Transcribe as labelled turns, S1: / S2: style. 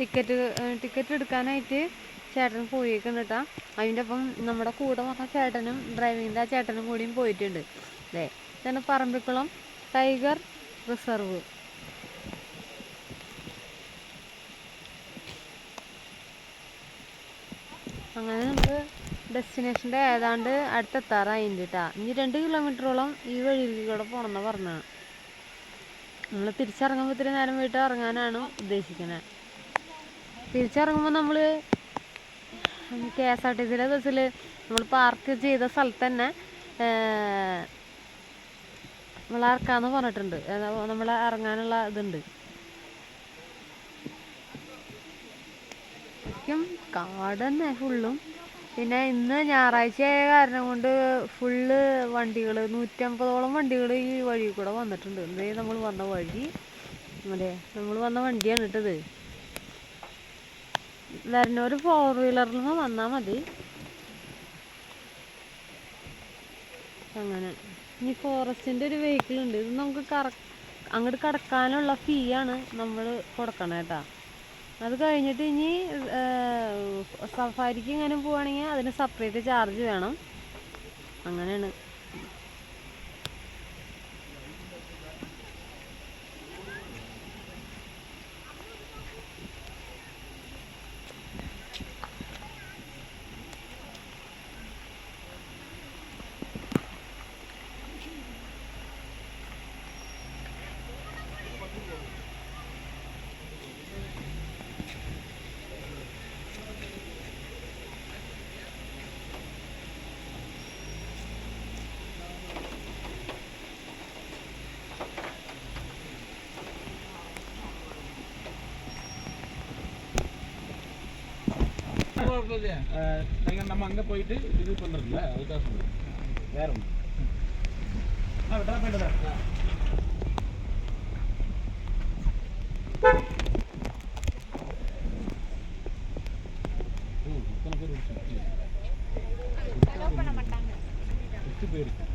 S1: Ticket ticket എടുക്കാനായിട്ട് ചേട്ടൻ പോയിരിക്കുന്നു കേട്ടോ അതിന്റെ ഒപ്പം നമ്മുടെ കൂടെ വന്ന ചേട്ടനും ഡ്രൈവിങ്ങിന്റെ ആ ചേട്ടനും കൂടിയും പോയിട്ടുണ്ട്. അതെ ഇതാണ് പറമ്പിക്കുളം ടൈഗർ റിസർവ്. അങ്ങനെ നമുക്ക് ഡെസ്റ്റിനേഷന്റെ ഏതാണ്ട് അടുത്തെത്താറായിട്ടുണ്ട് കേട്ടോ ഇനി രണ്ട് കിലോമീറ്ററോളം ഈ വഴിയിലേക്ക് കൂടെ പോകണമെന്ന് പറഞ്ഞത് നമ്മൾ തിരിച്ചിറങ്ങുമ്പോൾ ഇത്തിരി നേരം വീട്ടിൽ ഇറങ്ങാനാണ് ഉദ്ദേശിക്കുന്നത് തിരിച്ചിറങ്ങുമ്പോൾ നമ്മൾ കെ എസ് ആർ ടി സിയിലെ ബസ്സിൽ നമ്മൾ പാർക്ക് ചെയ്ത സ്ഥലത്ത് തന്നെ നമ്മൾ ഇറക്കാന്ന് പറഞ്ഞിട്ടുണ്ട്. നമ്മൾ ഇറങ്ങാനുള്ള ഇതുണ്ട്. ശരിക്കും കാട് തന്നെ ഫുള്ളും പിന്നെ ഇന്ന് ഞായറാഴ്ചയായ കാരണം കൊണ്ട് ഫുള്ള് വണ്ടികൾ നൂറ്റമ്പതോളം വണ്ടികൾ ഈ വഴി കൂടെ വന്നിട്ടുണ്ട്. ഇതേ നമ്മൾ വന്ന വഴി. അതെ നമ്മൾ വന്ന വണ്ടിയാണ് ഇട്ടത് വരുന്നവർ ഫോർ വീലറിൽ നിന്ന് വന്നാൽ മതി. അങ്ങനെ. ഇനി ഫോറസ്റ്റിന്റെ ഒരു വെഹിക്കിൾ ഉണ്ട്. ഇത് നമുക്ക് കറ അങ്ങോട്ട് കടക്കാനുള്ള ഫീ ആണ് നമ്മൾ കൊടുക്കണം കേട്ടോ അത് കഴിഞ്ഞിട്ട് ഇനി സഫാരിക്ക് ഇങ്ങനെ പോവുകയാണെങ്കിൽ അതിന് സെപ്പറേറ്റ് ചാർജ് വേണം. അങ്ങനെയാണ്.
S2: ஓட்டுறது நம்ம அங்கே போயிட்டு இது பண்ணுறதுல அதுக்காக சொல்லுவோம் வேற ஒன்று ஆ விட்ரா போயிட்டு தான் போயிருக்கு.